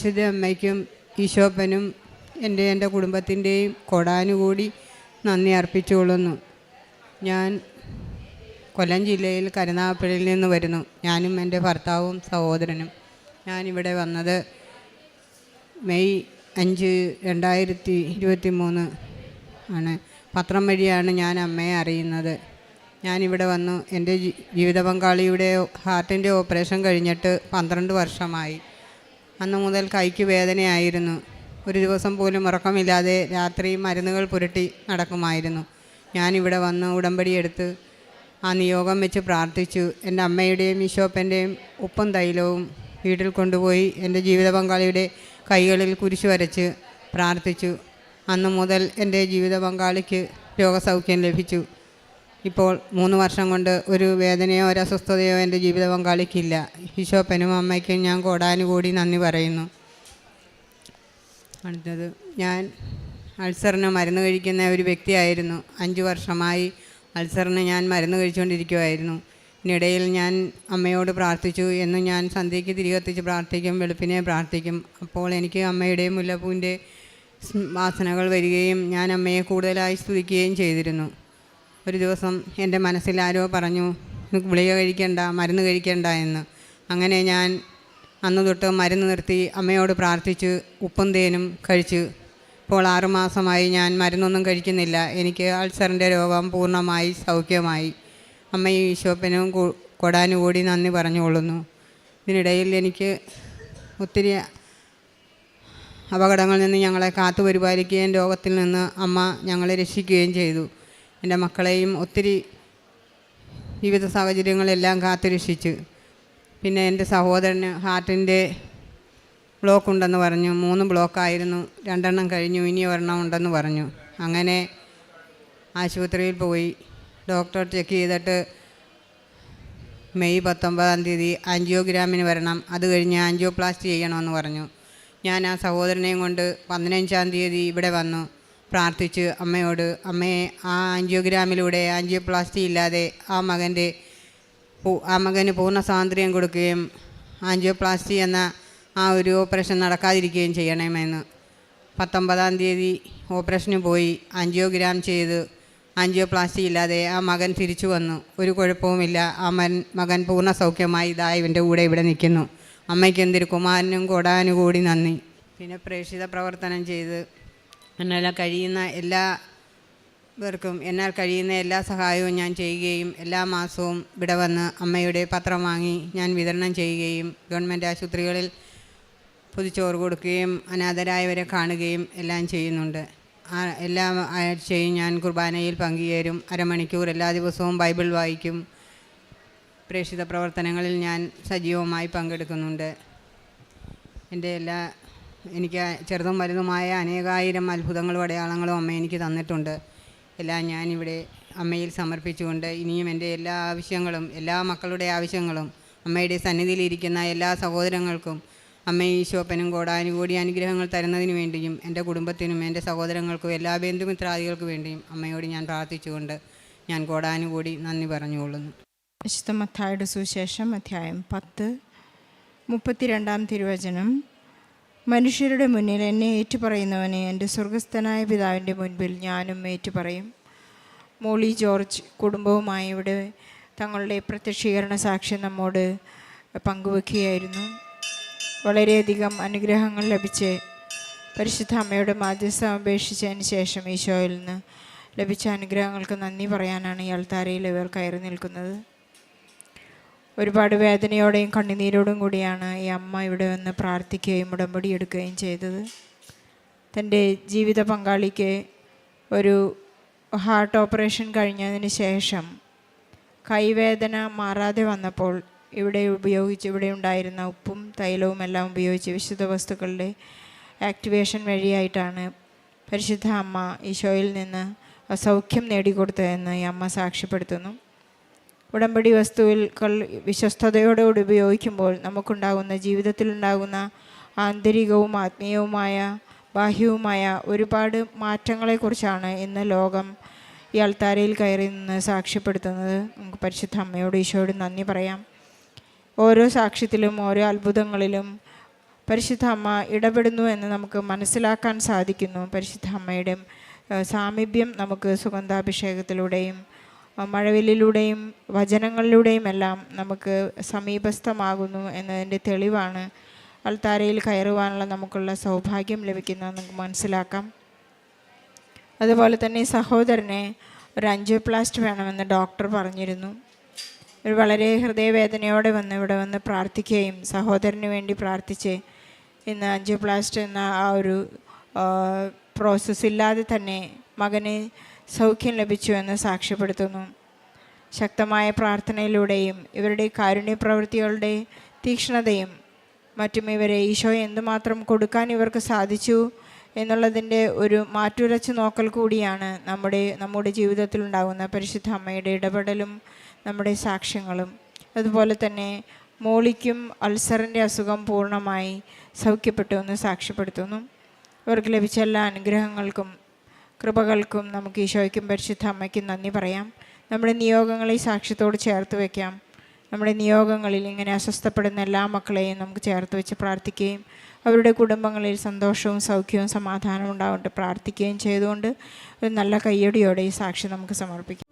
വിശുദ്ധ അമ്മയ്ക്കും ഈശോപ്പനും എന്റെ എന്റെ കുടുംബത്തിന്റെയും കൊടാനുകൂടി നന്ദി അർപ്പിച്ചുകൊള്ളുന്നു. ഞാൻ കൊല്ലം ജില്ലയിൽ കരുനാഗപ്പുഴയിൽ നിന്ന് വരുന്നു. ഞാനും എന്റെ ഭർത്താവും സഹോദരനും. ഞാനിവിടെ വന്നത് മെയ് അഞ്ച് രണ്ടായിരത്തി ഇരുപത്തി മൂന്ന് ആണ്. പത്രം വഴിയാണ് ഞാൻ അമ്മയെ അറിയുന്നത്. ഞാനിവിടെ വന്നു. എന്റെ ജീവിത പങ്കാളിയുടെ ഹാർട്ടിന്റെ ഓപ്പറേഷൻ കഴിഞ്ഞിട്ട് പന്ത്രണ്ട് വർഷമായി. അന്ന് മുതൽ കൈക്ക് വേദനയായിരുന്നു. ഒരു ദിവസം പോലും ഉറക്കമില്ലാതെ രാത്രി മരുന്നുകൾ പുരട്ടി നടക്കുമായിരുന്നു. ഞാനിവിടെ വന്ന് ഉടമ്പടി എടുത്ത് ആ നിയോഗം വെച്ച് പ്രാർത്ഥിച്ചു. എന്റെ അമ്മയുടെയും ഈശോപ്പന്റെയും ഉപ്പും തൈലവും വീട്ടിൽ കൊണ്ടുപോയി എന്റെ ജീവിത പങ്കാളിയുടെ കൈകളിൽ കുരിശു വരച്ച് പ്രാർത്ഥിച്ചു. അന്ന് മുതൽ എന്റെ ജീവിത പങ്കാളിക്ക് രോഗസൗഖ്യം ലഭിച്ചു. ഇപ്പോൾ മൂന്ന് വർഷം കൊണ്ട് ഒരു വേദനയോ ഒരു അസ്വസ്ഥതയോ എന്റെ ജീവിത പങ്കാളിക്കില്ല ഈശോപ്പനും അമ്മയ്ക്കും ഞാൻ കോടാനുകൂടി നന്ദി പറയുന്നു. അടുത്തത് ഞാൻ അൾസറിന് മരുന്ന് കഴിക്കുന്ന ഒരു വ്യക്തിയായിരുന്നു. അഞ്ച് വർഷമായി അൾസറിന് ഞാൻ മരുന്ന് കഴിച്ചുകൊണ്ടിരിക്കുമായിരുന്നു ഇതിനിടയിൽ ഞാൻ അമ്മയോട് പ്രാർത്ഥിച്ചു എന്നും ഞാൻ സന്ധ്യയ്ക്ക് തിരികെത്തിച്ച് പ്രാർത്ഥിക്കും വെളുപ്പിനെ പ്രാർത്ഥിക്കും. അപ്പോൾ എനിക്ക് അമ്മയുടെ മുല്ലപ്പൂവിന്റെ വാസനകൾ വരികയും ഞാൻ അമ്മയെ കൂടുതലായി സ്തുതിക്കുകയും ചെയ്തിരുന്നു. ഒരു ദിവസം എന്റെ മനസ്സിൽ ആരോ പറഞ്ഞു "നിനക്ക് ഗുളിക കഴിക്കണ്ട മരുന്ന് കഴിക്കണ്ട എന്ന്. അങ്ങനെ ഞാൻ അന്ന് തൊട്ട് മരുന്ന് നിർത്തി അമ്മയോട് പ്രാർത്ഥിച്ച് ഉപ്പും തേനും കഴിച്ച്. ഇപ്പോൾ ആറുമാസമായി ഞാൻ മരുന്നൊന്നും കഴിക്കുന്നില്ല. എനിക്ക് അൾസറിന്റെ രോഗം പൂർണമായി സൗഖ്യമായി. അമ്മയും ഈശോപ്പനും കൊടാനും കൂടി നന്ദി പറഞ്ഞുകൊള്ളുന്നു. ഇതിനിടയിൽ എനിക്ക് ഒത്തിരി അപകടങ്ങളിൽ നിന്ന് ഞങ്ങളെ കാത്തു പരിപാലിക്കുകയും രോഗത്തിൽ നിന്ന് അമ്മ ഞങ്ങളെ രക്ഷിക്കുകയും ചെയ്തു. എന്റെ മക്കളെയും ഒത്തിരി വിവിധ സാഹചര്യങ്ങളെല്ലാം കാത്തുരക്ഷിച്ച്. പിന്നെ എന്റെ സഹോദരന് ഹാർട്ടിന്റെ ബ്ലോക്ക് ഉണ്ടെന്ന് പറഞ്ഞു. മൂന്ന് ബ്ലോക്കായിരുന്നു. രണ്ടെണ്ണം കഴിഞ്ഞു. ഇനി ഒരെണ്ണം ഉണ്ടെന്ന് പറഞ്ഞു. അങ്ങനെ ആശുപത്രിയിൽ പോയി. ഡോക്ടർ ചെക്ക് ചെയ്തിട്ട് മെയ് പത്തൊമ്പതാം തീയതി ആൻജിയോഗ്രാമിന് വരണം. അത് കഴിഞ്ഞ് ആൻജിയോപ്ലാസ്റ്റി ചെയ്യണമെന്ന് പറഞ്ഞു. ഞാൻ ആ സഹോദരനെയും കൊണ്ട് പതിനഞ്ചാം തീയതി ഇവിടെ വന്നു. പ്രാർത്ഥിച്ച് അമ്മയോട് അമ്മയെ ആ ആൻജിയോഗ്രാമിലൂടെ ആൻജിയോപ്ലാസ്റ്റി ഇല്ലാതെ ആ മകന്റെ ആ മകന് പൂർണ സ്വാതന്ത്ര്യം കൊടുക്കുകയും ആൻജിയോപ്ലാസ്റ്റി എന്ന ആ ഒരു ഓപ്പറേഷൻ നടക്കാതിരിക്കുകയും ചെയ്യണമെന്ന്. പത്തൊമ്പതാം തീയതി ഓപ്പറേഷന് പോയി ആൻജിയോഗ്രാം ചെയ്ത് ആൻജിയോപ്ലാസ്റ്റി ഇല്ലാതെ ആ മകൻ തിരിച്ചു വന്നു. ഒരു കുഴപ്പവുമില്ല. ആ മൻ മകൻ പൂർണ സൗഖ്യമായി ഇതാ ഇവന്റെ കൂടെ ഇവിടെ നിൽക്കുന്നു. അമ്മയ്ക്ക് എന്തൊരു കുമാരനും കൊടാനുകൂടി നന്ദി. പിന്നെ പ്രേക്ഷിത പ്രവർത്തനം ചെയ്ത് എന്നാൽ കഴിയുന്ന എല്ലാ പേർക്കും എന്നാൽ കഴിയുന്ന എല്ലാ സഹായവും ഞാൻ ചെയ്യുകയും എല്ലാ മാസവും ഇവിടെ വന്ന് അമ്മയുടെ പത്രം വാങ്ങി ഞാൻ വിതരണം ചെയ്യുകയും ഗവൺമെന്റ് ആശുപത്രികളിൽ പൊതിച്ചോറ് കൊടുക്കുകയും അനാഥരായവരെ കാണുകയും എല്ലാം ചെയ്യുന്നുണ്ട്. എല്ലാ ആഴ്ചയും ഞാൻ കുർബാനയിൽ പങ്കുചേരും. അരമണിക്കൂർ എല്ലാ ദിവസവും ബൈബിൾ വായിക്കും. പ്രേക്ഷിത പ്രവർത്തനങ്ങളിൽ ഞാൻ സജീവമായി പങ്കെടുക്കുന്നുണ്ട്. എന്റെ എല്ലാ എനിക്ക് ചെറുതും വലുതുമായ അനേകായിരം അത്ഭുതങ്ങളും അടയാളങ്ങളും അമ്മ എനിക്ക് തന്നിട്ടുണ്ട്. എല്ലാം ഞാനിവിടെ അമ്മയിൽ സമർപ്പിച്ചുകൊണ്ട് ഇനിയും എന്റെ എല്ലാ ആവശ്യങ്ങളും എല്ലാ മക്കളുടെ ആവശ്യങ്ങളും അമ്മയുടെ സന്നിധിയിലിരിക്കുന്ന എല്ലാ സഹോദരങ്ങൾക്കും അമ്മ ഈശോപ്പനും കോടാനുകൂടി അനുഗ്രഹങ്ങൾ തരുന്നതിന് വേണ്ടിയും എന്റെ കുടുംബത്തിനും എന്റെ സഹോദരങ്ങൾക്കും എല്ലാ ബന്ധുമിത്രാദികൾക്ക് വേണ്ടിയും അമ്മയോട് ഞാൻ പ്രാർത്ഥിച്ചുകൊണ്ട് ഞാൻ കോടാനുകൂടി നന്ദി പറഞ്ഞുകൊള്ളുന്നു. വിശുദ്ധ മത്തായുടെ സുശേഷം അധ്യായം പത്ത് മുപ്പത്തിരണ്ടാം തിരുവചനം. മനുഷ്യരുടെ മുന്നിൽ എന്നെ ഏറ്റുപറയുന്നവനെ എന്റെ സ്വർഗസ്ഥനായ പിതാവിന്റെ മുൻപിൽ ഞാനും ഏറ്റുപറയും. മോളി ജോർജ് കുടുംബവുമായി ഇവിടെ തങ്ങളുടെ പ്രത്യക്ഷീകരണ സാക്ഷ്യം നമ്മോട് പങ്കുവെക്കുകയായിരുന്നു. വളരെയധികം അനുഗ്രഹങ്ങൾ ലഭിച്ച് പരിശുദ്ധ അമ്മയുടെ മാധ്യസ്ഥം അപേക്ഷിച്ചതിന് ശേഷം ഈശോയിൽ നിന്ന് ലഭിച്ച അനുഗ്രഹങ്ങൾക്ക് നന്ദി പറയാനാണ് ഈ അൾത്താരയിൽ ഇവർ കയറി നിൽക്കുന്നത്. ഒരുപാട് വേദനയോടെയും കണ്ണുനീരോടും കൂടിയാണ് ഈ അമ്മ ഇവിടെ വന്ന് പ്രാർത്ഥിക്കുകയും ഉടമ്പടി എടുക്കുകയും ചെയ്തത്. തന്റെ ജീവിത പങ്കാളിക്ക് ഒരു ഹാർട്ട് ഓപ്പറേഷൻ കഴിഞ്ഞതിന് ശേഷം കൈവേദന മാറാതെ വന്നപ്പോൾ ഇവിടെ ഉപയോഗിച്ച് ഇവിടെ ഉണ്ടായിരുന്ന ഉപ്പും തൈലവും എല്ലാം ഉപയോഗിച്ച് വിശുദ്ധ വസ്തുക്കളുടെ ആക്ടിവേഷൻ വഴിയായിട്ടാണ് പരിശുദ്ധ അമ്മ ഈശോയിൽ നിന്ന് അസൗഖ്യം നേടിക്കൊടുത്തതെന്ന് ഈ അമ്മ സാക്ഷ്യപ്പെടുത്തുന്നു. ഉടമ്പടി വസ്തുക്കൾ വിശ്വസ്തയോടുകൂടി ഉപയോഗിക്കുമ്പോൾ നമുക്കുണ്ടാകുന്ന ജീവിതത്തിലുണ്ടാകുന്ന ആന്തരികവും ആത്മീയവുമായ ബാഹ്യവുമായ ഒരുപാട് മാറ്റങ്ങളെക്കുറിച്ചാണ് ഇന്ന് ലോകം ഈ അൾത്താരയിൽ കയറി നിന്ന് സാക്ഷ്യപ്പെടുത്തുന്നത്. നമുക്ക് പരിശുദ്ധ അമ്മയോട് ഈശോയോട് നന്ദി പറയാം. ഓരോ സാക്ഷ്യത്തിലും ഓരോ അത്ഭുതങ്ങളിലും പരിശുദ്ധ അമ്മ ഇടപെടുന്നു എന്ന് നമുക്ക് മനസ്സിലാക്കാൻ സാധിക്കുന്നു. പരിശുദ്ധ അമ്മയുടെ സാമീപ്യം നമുക്ക് സുഗന്ധാഭിഷേകത്തിലൂടെയും മഴവില്ലിലൂടെയും വചനങ്ങളിലൂടെയും എല്ലാം നമുക്ക് സമീപസ്ഥമാകുന്നു എന്നതിന്റെ തെളിവാണ് അൾത്താരയിൽ കയറുവാനുള്ള നമുക്കുള്ള സൗഭാഗ്യം ലഭിക്കുന്നത് നമുക്ക് മനസ്സിലാക്കാം. അതുപോലെ തന്നെ സഹോദരനെ ഒരു അഞ്ചോപ്ലാസ്റ്റ് വേണമെന്ന് ഡോക്ടർ പറഞ്ഞിരുന്നു. ഒരു വളരെ ഹൃദയവേദനയോടെ വന്ന് ഇവിടെ വന്ന് പ്രാർത്ഥിക്കുകയും സഹോദരന് വേണ്ടി പ്രാർത്ഥിച്ച് ഇന്ന് അഞ്ചോപ്ലാസ്റ്റ് എന്ന ആ ഒരു പ്രോസസ്സ് ഇല്ലാതെ തന്നെ മകന് സൗഖ്യം ലഭിച്ചു എന്ന് സാക്ഷ്യപ്പെടുത്തുന്നു. ശക്തമായ പ്രാർത്ഥനയിലൂടെയും ഇവരുടെ കാരുണ്യ പ്രവൃത്തികളുടെ തീക്ഷ്ണതയും മറ്റും ഇവരെ ഈശോ എന്തുമാത്രം കൊടുക്കാൻ ഇവർക്ക് സാധിച്ചു എന്നുള്ളതിന്റെ ഒരു മാറ്റുരച്ച് നോക്കൽ കൂടിയാണ് നമ്മുടെ നമ്മുടെ ജീവിതത്തിൽ ഉണ്ടാകുന്ന പരിശുദ്ധ അമ്മയുടെ ഇടപെടലും നമ്മുടെ സാക്ഷ്യങ്ങളും. അതുപോലെ തന്നെ മോളിക്കും അൾസറിന്റെ അസുഖം പൂർണമായി സൗഖ്യപ്പെട്ടു എന്ന് സാക്ഷ്യപ്പെടുത്തുന്നു. ഇവർക്ക് ലഭിച്ച എല്ലാ അനുഗ്രഹങ്ങൾക്കും കൃപകൾക്കും നമുക്ക് ഈശോയ്ക്കും പരിശുദ്ധ അമ്മയ്ക്കും നന്ദി പറയാം. നമ്മുടെ നിയോഗങ്ങളെ സാക്ഷ്യത്തോട് ചേർത്ത് വയ്ക്കാം നമ്മുടെ നിയോഗങ്ങളിൽ ഇങ്ങനെ അസ്വസ്ഥപ്പെടുന്ന എല്ലാ മക്കളെയും നമുക്ക് ചേർത്ത് വെച്ച് പ്രാർത്ഥിക്കുകയും അവരുടെ കുടുംബങ്ങളിൽ സന്തോഷവും സൗഖ്യവും സമാധാനവും ഉണ്ടാവട്ടെ പ്രാർത്ഥിക്കുകയും ചെയ്തുകൊണ്ട് ഒരു നല്ല കയ്യടിയോടെ ഈ സാക്ഷി നമുക്ക് സമർപ്പിക്കാം.